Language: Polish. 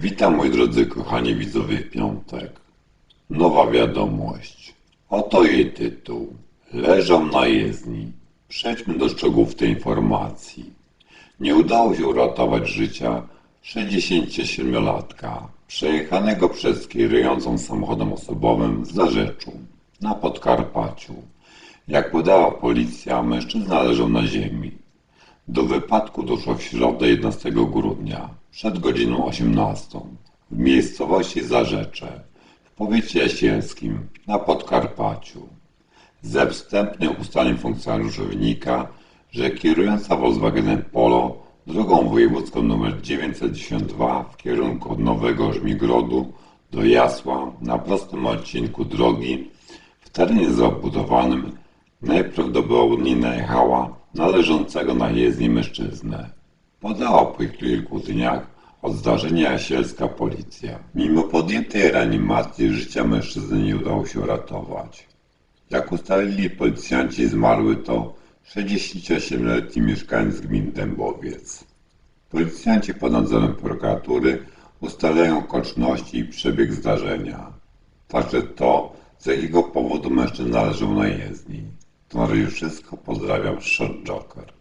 Witam moi drodzy kochani widzowie w piątek. Nowa wiadomość. Oto jej tytuł. Leżą na jezdni. Przejdźmy do szczegółów tej informacji. Nie udało się uratować życia 67-latka przejechanego przez kierującą samochodem osobowym z Zarzeczu na Podkarpaciu. Jak podała policja, mężczyzna leżał na ziemi. Do wypadku doszło w środę 11 grudnia przed godziną 18 w miejscowości Zarzecze w powiecie jasielskim na Podkarpaciu. Ze wstępnych ustaleń funkcjonariuszy wynika, że kierująca Volkswagenem Polo drogą wojewódzką nr 992 w kierunku od Nowego Żmigrodu do Jasła na prostym odcinku drogi w terenie zabudowanym najprawdopodobniej najechała należącego na jezdni mężczyznę. Podała po kilku dniach od zdarzenia jasielska policja. Mimo podjętej reanimacji życia mężczyzny nie udało się uratować. Jak ustalili policjanci, zmarły to 67-letni mieszkaniec gminy Dębowiec. Policjanci pod nadzorem prokuratury ustalają okoliczności i przebieg zdarzenia. Także to, z jakiego powodu mężczyzna leżał na jezdni. Razie wszystko. Pozdrawiam, Short Joker.